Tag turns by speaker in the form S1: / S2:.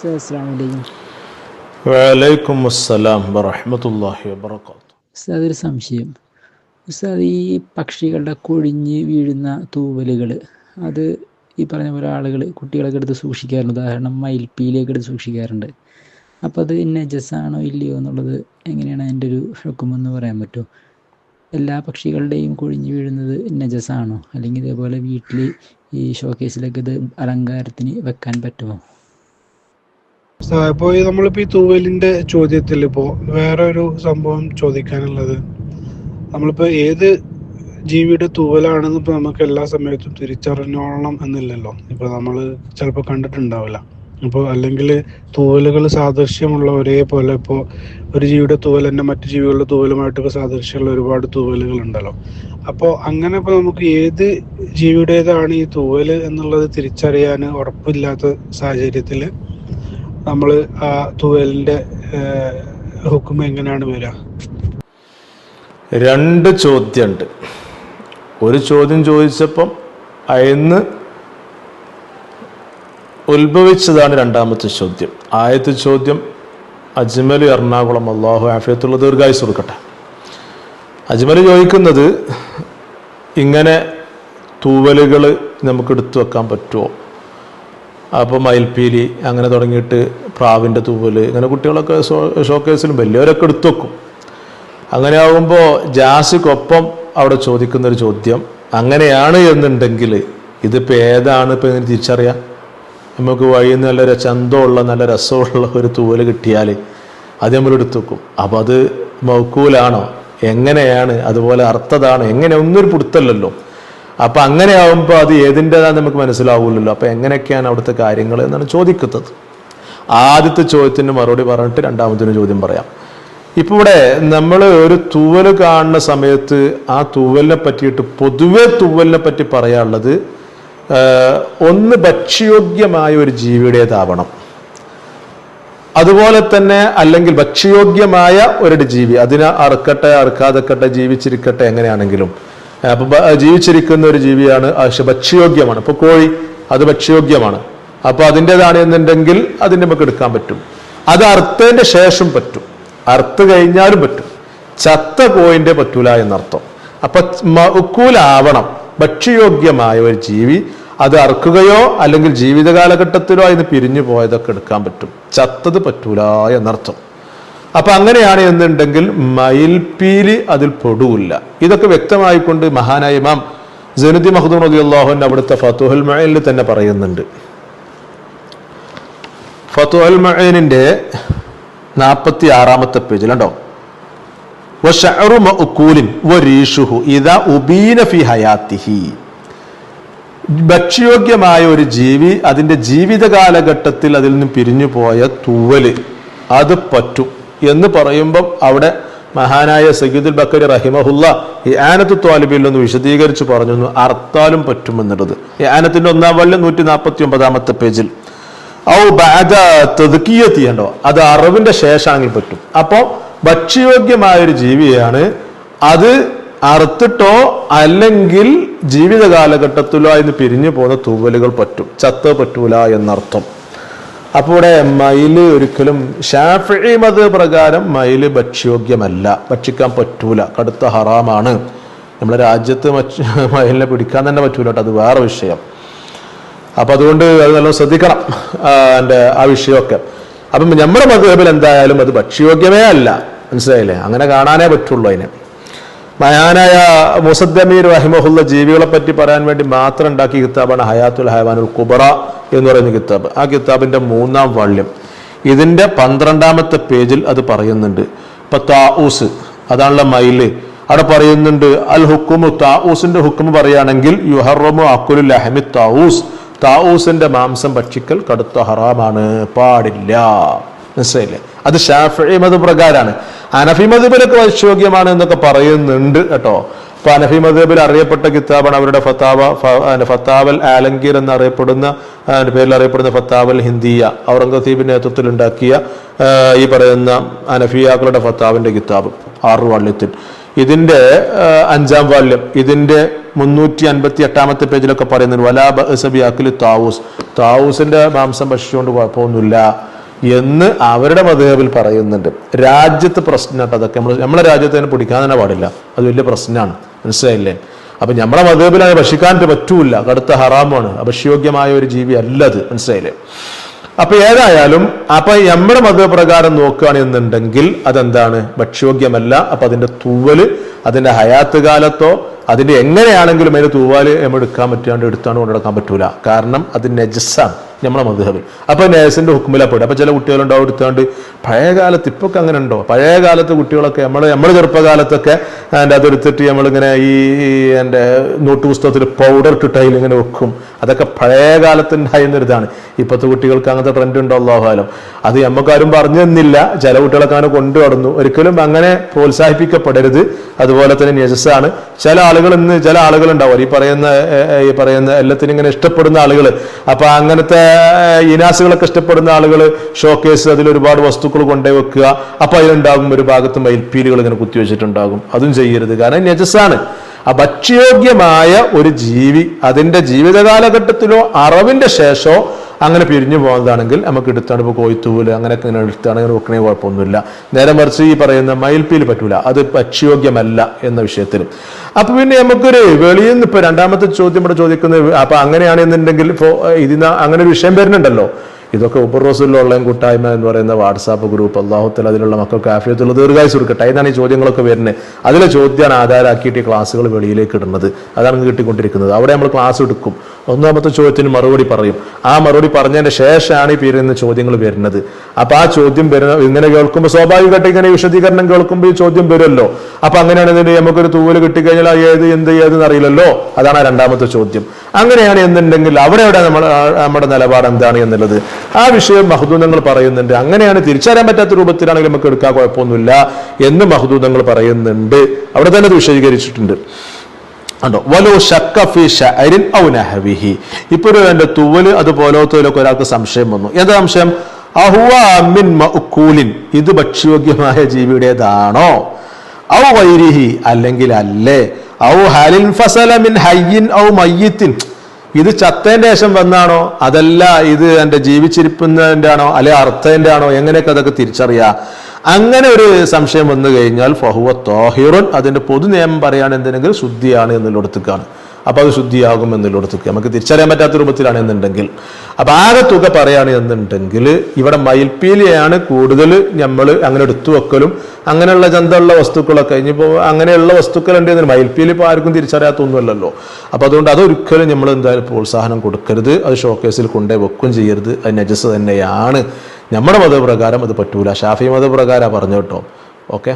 S1: വലൈക്കും
S2: വലൈക്കും അസ്സലാം വറഹമത്തല്ലാഹി വബർക്കാത്തു
S1: ഉസ്താദ് ഒരു സംശയം. ഉസ്താദ് ഈ പക്ഷികളുടെ കൊഴിഞ്ഞ് വീഴുന്ന തൂവലുകൾ അത് ഈ പറഞ്ഞ പോലെ ആളുകൾ കുട്ടികളൊക്കെ എടുത്ത് സൂക്ഷിക്കാറുണ്ട്. ഉദാഹരണം മയിൽപ്പീലിയൊക്കെ എടുത്ത് സൂക്ഷിക്കാറുണ്ട്. അപ്പോൾ അത് നജസാണോ ഇല്ലയോ എന്നുള്ളത് എങ്ങനെയാണ് അതിന്റെ ഒരു ഹുക്കുമെന്ന് പറയാൻ പറ്റുമോ? എല്ലാ പക്ഷികളുടെയും കൊഴിഞ്ഞ് വീഴുന്നത് നജസാണോ? അല്ലെങ്കിൽ ഇതേപോലെ വീട്ടിൽ ഈ ഷോക്കേസിലൊക്കെ ഇത് അലങ്കാരത്തിന് വെക്കാൻ പറ്റുമോ?
S3: ഇപ്പോ നമ്മളിപ്പോ ഈ തൂവലിന്റെ ചോദ്യത്തിൽ ഇപ്പോ വേറെ ഒരു സംഭവം ചോദിക്കാനുള്ളത്. നമ്മളിപ്പോ ഏത് ജീവിയുടെ തൂവലാണെന്ന് ഇപ്പൊ നമുക്ക് എല്ലാ സമയത്തും തിരിച്ചറിഞ്ഞോളണം എന്നില്ലല്ലോ. ഇപ്പൊ നമ്മൾ ചിലപ്പോൾ കണ്ടിട്ടുണ്ടാവില്ല. ഇപ്പോൾ അല്ലെങ്കിൽ തൂവലുകൾ സാദൃശ്യമുള്ള ഒരേപോലെ ഇപ്പോ ഒരു ജീവിയുടെ തൂവൽ തന്നെ മറ്റു ജീവികളുടെ തൂവലുമായിട്ടൊക്കെ സാദൃശ്യമുള്ള ഒരുപാട് തൂവലുകൾ ഉണ്ടല്ലോ അപ്പോൾ അങ്ങനെ ഇപ്പോൾ നമുക്ക് ഏത് ജീവിയുടേതാണ് ഈ തൂവൽ എന്നുള്ളത് തിരിച്ചറിയാൻ ഉറപ്പില്ലാത്ത സാഹചര്യത്തിൽ നമ്മൾ ആ തൂവലിന്റെ ഹുക്കും എങ്ങനെയാണ് വരിക?
S2: രണ്ട് ചോദ്യമുണ്ട് ഒരു ചോദ്യം ചോദിച്ചപ്പം അയന്ന് ഉത്ഭവിച്ചതാണ് രണ്ടാമത്തെ ചോദ്യം. ആദ്യത്തെ ചോദ്യം അജ്മൽ എറണാകുളം അള്ളാഹു ആഫിയത്തുള്ള ദീർഘായുസ് കൊടുക്കട്ടെ. അജ്മൽ ചോദിക്കുന്നത് ഇങ്ങനെ തൂവലുകൾ നമുക്ക് എടുത്തു വെക്കാൻ പറ്റുമോ അപ്പോൾ മയിൽപ്പീലി അങ്ങനെ തുടങ്ങിയിട്ട് പ്രാവിന്റെ തൂവൽ ഇങ്ങനെ കുട്ടികളൊക്കെ ഷോ ഷോക്കേസിലും വലിയവരൊക്കെ എടുത്തു വെക്കും. അങ്ങനെ ആകുമ്പോൾ ജാസിക്കൊപ്പം അവിടെ ചോദിക്കുന്നൊരു ചോദ്യം അങ്ങനെയാണ് എന്നുണ്ടെങ്കിൽ ഇതിപ്പോൾ ഏതാണ് ഇപ്പോൾ ഇതിന് തിരിച്ചറിയാം? നമുക്ക് വഴിയിൽ നിന്ന് നല്ല ചന്തമുള്ള നല്ല രസമുള്ള ഒരു തൂവൽ കിട്ടിയാൽ അത് നമ്മൾ എടുത്തു വെക്കും. അപ്പോൾ അത് മൗക്കൂലാണോ? എങ്ങനെയാണ്? അതുപോലെ അർത്ഥതാണ്. എങ്ങനെ? ഒന്നൊരു പിടുത്തല്ലല്ലോ. അപ്പം അങ്ങനെ ആകുമ്പോൾ അത് ഏതിന്റെതാന്ന് നമുക്ക് മനസ്സിലാവില്ലല്ലോ അപ്പം എങ്ങനെയൊക്കെയാണ് അവിടുത്തെ കാര്യങ്ങൾ എന്നാണ് ചോദിക്കുന്നത്. ആദ്യത്തെ ചോദ്യത്തിന് മറുപടി പറഞ്ഞിട്ട് രണ്ടാമത്തിന് ചോദ്യം പറയാം. ഇപ്പൊ ഇവിടെ നമ്മൾ ഒരു തൂവൽ കാണുന്ന സമയത്ത് ആ തൂവലിനെ പറ്റിയിട്ട് പൊതുവെ തൂവലിനെ പറ്റി പറയാനുള്ളത് ഒന്ന് ഭക്ഷ്യയോഗ്യമായ ഒരു ജീവിയുടേതാവണം. അതുപോലെ തന്നെ അല്ലെങ്കിൽ ഭക്ഷ്യയോഗ്യമായ ഒരു ജീവി അതിനെ അറുക്കട്ടെ അറുക്കാതെക്കട്ടെ ജീവിച്ചിരിക്കട്ടെ എങ്ങനെയാണെങ്കിലും അപ്പൊ ജീവിച്ചിരിക്കുന്ന ഒരു ജീവിയാണ് പക്ഷെ ഭക്ഷ്യയോഗ്യമാണ് ഇപ്പൊ കോഴി അത് ഭക്ഷ്യയോഗ്യമാണ്. അപ്പൊ അതിന്റെതാണ് എന്നുണ്ടെങ്കിൽ അതിന്റെ നമുക്ക് എടുക്കാൻ പറ്റും. അത് അറുത്തതിന്റെ ശേഷം പറ്റും. അർത്ത് കഴിഞ്ഞാലും പറ്റും. ചത്ത കോയിന്റെ പറ്റൂല എന്നർത്ഥം. അപ്പൊ മൗക്കൂലാവണം ഭക്ഷ്യയോഗ്യമായ ഒരു ജീവി അത് അറുക്കുകയോ അല്ലെങ്കിൽ ജീവിത കാലഘട്ടത്തിലോ അതിന് പിരിഞ്ഞു പോയതൊക്കെ എടുക്കാൻ പറ്റും. ചത്തത് പറ്റൂല എന്നർത്ഥം. അപ്പൊ അങ്ങനെയാണ് എന്നുണ്ടെങ്കിൽ മയിൽപീലി അതിൽ പെടൂല്ല ഇതൊക്കെ വ്യക്തമായിക്കൊണ്ട് മഹാനായ ഇമാം ജനുദ്ദി മഹദൂർ റബി അള്ളാഹുവിന്റെ അവിടുത്തെ ഫത്തുഹുൽ മഴയിൽ തന്നെ പറയുന്നുണ്ട്. ഫത്തുഹുൽ മഴനിന്റെ നാൽപ്പത്തി ആറാമത്തെ പേജിൽ ഹയാത്തിഹി. ഭക്ഷ്യയോഗ്യമായ ഒരു ജീവി അതിന്റെ ജീവിത കാലഘട്ടത്തിൽ അതിൽ നിന്ന് പിരിഞ്ഞു പോയ തൂവൽ അത് പറ്റും. എന്ന് പറയുമ്പം അവിടെ മഹാനായ സയ്യിദുൽ ബക്കരി റഹിമഹുല്ല ഈ ആനത്ത് ത്വാലിബിൽ ഒന്ന് വിശദീകരിച്ച് പറഞ്ഞു അർത്താലും പറ്റുമെന്നുള്ളത്. ഈ ആനത്തിന്റെ ഒന്നാം വല്ല നൂറ്റി നാൽപ്പത്തി ഒമ്പതാമത്തെ പേജിൽ. ഔ ബാദ തെതുക്കിയെത്തി കണ്ടോ? അത് അറിവിന്റെ ശേഷമാണെങ്കിൽ പറ്റും. അപ്പോൾ ഭക്ഷ്യയോഗ്യമായ ഒരു ജീവിയാണ് അത് അറുത്തിട്ടോ അല്ലെങ്കിൽ ജീവിത കാലഘട്ടത്തിലോ അതിന് പിരിഞ്ഞു പോകുന്ന തൂവലുകൾ പറ്റും. ചത്ത് പറ്റൂല എന്നർത്ഥം. അപ്പോൾ ഇവിടെ മയിൽ ഒരിക്കലും ഷാഫി മത പ്രകാരം മയിൽ ഭക്ഷ്യോഗ്യമല്ല ഭക്ഷിക്കാൻ പറ്റൂല. കടുത്ത ഹറാമാണ്. നമ്മുടെ രാജ്യത്ത് മയിലിനെ പിടിക്കാൻ തന്നെ പറ്റൂല കേട്ടോ. അത് വേറെ വിഷയം. അപ്പൊ അതുകൊണ്ട് അത് നല്ല ശ്രദ്ധിക്കണം എന്റെ ആ വിഷയമൊക്കെ. അപ്പം നമ്മുടെ മതേബിൽ എന്തായാലും അത് ഭക്ഷ്യയോഗ്യമേ അല്ല. മനസ്സിലായില്ലേ? അങ്ങനെ കാണാനേ പറ്റുള്ളൂ അതിനെ. മഹാനായ മുസദ്ദമീർ റഹിമഹുല്ല ജീവികളെ പറ്റി പറയാൻ വേണ്ടി മാത്രം ഉണ്ടാക്കിയ കിതാബാണ് ഹയാത്തുൽ ഹയവാനുൽ കുബറ എന്ന് പറയുന്ന കിതാബ്. ആ കിതാബിന്റെ മൂന്നാം വാള്യം. ഇതിന്റെ പന്ത്രണ്ടാമത്തെ പേജിൽ അത് പറയുന്നുണ്ട്. ഇപ്പൊ താഊസ് അതാണല്ലോ മയിൽ അവിടെ പറയുന്നുണ്ട് അൽ ഹുക്കുമു താഊസിന്റെ ഹുക്കുമ് പറയുകയാണെങ്കിൽ യുഹറമു അക്കുലു ലഹമി താഊസ്. താഊസിന്റെ മാംസം ഭക്ഷിക്കൽ കടുത്ത ഹറാമാണ്. പാടില്ല. മനസ്സിലായില്ലേ? അത് ഷാഫി മത പ്രകാരമാണ് അനഫി മതബിലൊക്കെ വൈശോഗ്യമാണ് എന്നൊക്കെ പറയുന്നുണ്ട് കേട്ടോ. അപ്പൊ അനഫി മതബിൽ അറിയപ്പെട്ട കിതാബാണ് അവരുടെ ഫത്താവ ഫത്താവൽ ആലങ്കീർ എന്നറിയപ്പെടുന്ന പേരിൽ അറിയപ്പെടുന്ന ഫത്താവൽ ഹിന്ദിയ ഔറംഗസീബിന്റെ നേതൃത്വത്തിൽ ഉണ്ടാക്കിയ ഈ പറയുന്ന അനഫിയാക്കളുടെ ഫത്താവിന്റെ കിതാബ് ആറു വാള്യത്തിൽ ഇതിന്റെ അഞ്ചാം വാല്യം ഇതിന്റെ മുന്നൂറ്റി അൻപത്തി എട്ടാമത്തെ പേജിലൊക്കെ പറയുന്നുണ്ട് വലാ ബഅസബി അഖിലു താവൂസ് താവൂസിന്റെ മാംസം ഭക്ഷിച്ചുകൊണ്ട് കുഴപ്പമൊന്നുമില്ല. എന്ന് അവരുടെ മതേബിൽ പറയുന്നുണ്ട്. രാജ്യത്ത് പ്രശ്നമായിട്ട് അതൊക്കെ നമ്മൾ നമ്മളെ രാജ്യത്ത് തന്നെ പിടിക്കാൻ തന്നെ പാടില്ല. അത് വലിയ പ്രശ്നമാണ്. മനസ്സിലായില്ലേ? അപ്പം നമ്മളെ മതേബിൽ അത് ഭക്ഷിക്കാൻ പറ്റൂല കടുത്ത ഹറാമാണ്. അഭക്ഷ്യോഗ്യമായ ഒരു ജീവി അല്ല അത്. മനസ്സിലായില്ലേ? അപ്പൊ ഏതായാലും അപ്പൊ നമ്മുടെ മതപ്രകാരം നോക്കുകയാണെന്നുണ്ടെങ്കിൽ അതെന്താണ്? ഭക്ഷ്യോഗ്യമല്ല. അപ്പൊ അതിന്റെ തൂവൽ അതിന്റെ ഹയാത്ത് കാലത്തോ അതിന്റെ എങ്ങനെയാണെങ്കിലും അതിന്റെ തൂവാൽ നമ്മൾ എടുക്കാൻ പറ്റാണ്ട് എടുത്താണ്ട് കൊണ്ടെടുക്കാൻ പറ്റൂല. കാരണം അത് നജസ്സാണ്. നമ്മളെ മധുഹബിൽ അപ്പൊ നേഴ്സിന്റെ ഹുക്കുമില പോയിട്ട്. അപ്പൊ ചില കുട്ടികളുണ്ടാവും എടുത്താണ്ട് പഴയ കാലത്ത് ഇപ്പൊ ഒക്കെ അങ്ങനെ ഉണ്ടോ പഴയ കാലത്ത് കുട്ടികളൊക്കെ നമ്മൾ നമ്മുടെ ചെറുപ്പകാലത്തൊക്കെ എന്റെ അതെടുത്തിട്ട് നമ്മളിങ്ങനെ ഈ എന്റെ നോട്ട് പുസ്തകത്തിൽ പൗഡർ ഇട്ടിട്ട് അതിൽ ഇങ്ങനെ വെക്കും. അതൊക്കെ പഴയ കാലത്ത് ഉണ്ടായിരുന്നൊരിതാണ് ഇപ്പോഴത്തെ കുട്ടികൾക്ക് അങ്ങനത്തെ ട്രെൻഡ് ഉണ്ടോ? അള്ളാഹുലം അത് നമുക്കാരും പറഞ്ഞു തന്നില്ല. ചില കുട്ടികളൊക്കെ അങ്ങനെ കൊണ്ടു നടന്നു. ഒരിക്കലും അങ്ങനെ പ്രോത്സാഹിപ്പിക്കപ്പെടരുത്. അതുപോലെ തന്നെ നജസ്സാണ് ചില ആളുകൾ ഇന്ന് ചില ആളുകൾ ഉണ്ടാവും ഈ പറയുന്ന ഈ പറയുന്ന എല്ലാത്തിനും ഇങ്ങനെ ഇഷ്ടപ്പെടുന്ന ആളുകൾ അപ്പൊ അങ്ങനത്തെ ഇനാസുകളൊക്കെ ഇഷ്ടപ്പെടുന്ന ആളുകൾ ഷോക്കേസ് അതിൽ ഒരുപാട് വസ്തുക്കൾ കൊണ്ടേ വെക്കുക. അപ്പൊ അതിലുണ്ടാകും ഒരു ഭാഗത്ത് മയിൽപ്പീലുകൾ ഇങ്ങനെ കുത്തിവെച്ചിട്ടുണ്ടാകും അതും ചെയ്യരുത്. കാരണം നജസ്സാണ് ആ ഭക്ഷ്യോഗ്യമായ ഒരു ജീവി അതിന്റെ ജീവിത കാലഘട്ടത്തിലോ അറിവിന്റെ ശേഷമോ അങ്ങനെ പിരിഞ്ഞു പോകുന്നതാണെങ്കിൽ നമുക്ക് എടുത്താണ് ഇപ്പോൾ കോയിത്തൂൽ അങ്ങനെയൊക്കെ ഇങ്ങനെ എടുത്താണെങ്കിൽ വെക്കണേ കുഴപ്പമൊന്നുമില്ല. നേരെ മറിച്ച് ഈ പറയുന്ന മയിൽപ്പീൽ പറ്റൂല. അത് ഭക്ഷ്യോഗ്യമല്ല എന്ന വിഷയത്തിൽ അപ്പൊ പിന്നെ നമുക്കൊരു വെളിയിൽ നിന്ന് ഇപ്പൊ രണ്ടാമത്തെ ചോദ്യം ഇവിടെ ചോദിക്കുന്നത് അപ്പൊ അങ്ങനെയാണെന്നുണ്ടെങ്കിൽ ഇപ്പോൾ ഇതിന് അങ്ങനെ ഒരു വിഷയം വരുന്നുണ്ടല്ലോ. ഇതൊക്കെ ഉപറോസിലുള്ള കൂട്ടായ്മ എന്ന് പറയുന്ന വാട്സാപ്പ് ഗ്രൂപ്പ് അള്ളാഹുത്തൽ അതിലുള്ള മക്കൾക്ക് ആഫിയത്തുള്ള ദീർഘായുസ് കൊടുക്കട്ടെ. അതിനാണ് ഈ ചോദ്യങ്ങളൊക്കെ വരുന്നത്. അതിലെ ചോദ്യമാണ് ആധാരമാക്കിയിട്ട് ഈ ക്ലാസ്സുകൾ വെളിയിലേക്ക് ഇടുന്നത്. അതാണ് കിട്ടിക്കൊണ്ടിരിക്കുന്നത്. അവിടെ നമ്മൾ ക്ലാസ് എടുക്കും. ഒന്നാമത്തെ ചോദ്യത്തിന് മറുപടി പറയും. ആ മറുപടി പറഞ്ഞതിന് ശേഷമാണ് ഈ പേരുന്ന ചോദ്യങ്ങൾ വരുന്നത്. അപ്പൊ ആ ചോദ്യം വരുന്ന ഇങ്ങനെ കേൾക്കുമ്പോൾ സ്വാഭാവികമായിട്ട് ഇങ്ങനെ വിശദീകരണം കേൾക്കുമ്പോൾ ഈ ചോദ്യം വരുമല്ലോ. അപ്പൊ അങ്ങനെയാണെന്നുണ്ടെങ്കിൽ നമുക്കൊരു തൂവൽ കിട്ടിക്കഴിഞ്ഞാൽ ഏത് എന്ത് ഏതെന്ന് അറിയില്ലല്ലോ. അതാണ് ആ രണ്ടാമത്തെ ചോദ്യം. അങ്ങനെയാണ് എന്നുണ്ടെങ്കിൽ അവിടെ അവിടെ നമ്മൾ നമ്മുടെ നിലപാട് എന്താണ് എന്നുള്ളത്. ആ വിഷയം മഹദൂദങ്ങൾ പറയുന്നുണ്ട്. അങ്ങനെയാണ് തിരിച്ചറിയാൻ പറ്റാത്ത രൂപത്തിലാണെങ്കിൽ നമുക്ക് എടുക്കാൻ കുഴപ്പമൊന്നുമില്ല എന്ന് മഹദൂദങ്ങൾ പറയുന്നുണ്ട്. അവിടെ തന്നെ അത് വിശദീകരിച്ചിട്ടുണ്ട്. ഉണ്ടോ? വലോ ഷക്കഫി ഷഅരിൻ ഔ നഹവിഹി. ഇപ്പൊ ഒരു തൂവൽ അതുപോലത്തതിലൊക്കെ ഒരാൾക്ക് സംശയം വന്നു. എന്താ സംശയം? അഹുവ മിൻ മഅ്കൂലിൻ. ഇത് ഭക്ഷ്യോഗ്യമായ ജീവിയുടേതാണോ? ഔ വൈരിഹി അല്ലെങ്കിൽ അല്ലേ ഔ ഹലിൻ ഫസല മിൻ ഹയ്യിൻ ഔ മയ്യിത്തിൻ. ഇത് ചത്തേന്റെ ശേഷം വന്നാണോ? അതല്ല ഇത് എന്റെ ജീവിച്ചിരിക്കുന്നതിന്റെ ആണോ അല്ലെ അർത്ഥന്റെ ആണോ എങ്ങനെയൊക്കെ അതൊക്കെ തിരിച്ചറിയാ? അങ്ങനെ ഒരു സംശയം വന്നു കഴിഞ്ഞാൽ ഫഹുവ തോഹിറുൻ അതിന്റെ പൊതു നിയമം പറയുകയാണെന്നുണ്ടെങ്കിൽ ശുദ്ധിയാണ് എന്നുള്ളിടത്തേക്കാണ്. അപ്പോൾ അത് ശുദ്ധിയാകും എന്നുള്ളിടത്തേക്ക്. നമുക്ക് തിരിച്ചറിയാൻ പറ്റാത്ത രൂപത്തിലാണ് എന്നുണ്ടെങ്കിൽ. അപ്പൊ ആകെ തുക പറയാണ് എന്നുണ്ടെങ്കിൽ ഇവിടെ മയിൽപ്പീലിയാണ് കൂടുതൽ നമ്മൾ അങ്ങനെ എടുത്തു വെക്കലും അങ്ങനെയുള്ള ചന്തമുള്ള വസ്തുക്കളൊക്കെ ഇനിയിപ്പോൾ അങ്ങനെയുള്ള വസ്തുക്കൾ ഉണ്ട് എന്ന് മയിൽപ്പീലി ഇപ്പോൾ ആർക്കും തിരിച്ചറിയാത്തൊന്നുമല്ലല്ലോ. അപ്പോൾ അതുകൊണ്ട് അതൊരിക്കലും നമ്മൾ എന്തായാലും പ്രോത്സാഹനം കൊടുക്കരുത് അത് ഷോക്കേസിൽ കൊണ്ടേ വെക്കും ചെയ്യരുത് അത് നജസ് തന്നെയാണ്. നമ്മുടെ മതപ്രകാരം അത് പറ്റൂല. ഷാഫി മതപ്രകാരം പറഞ്ഞു കേട്ടോ. ഓക്കെ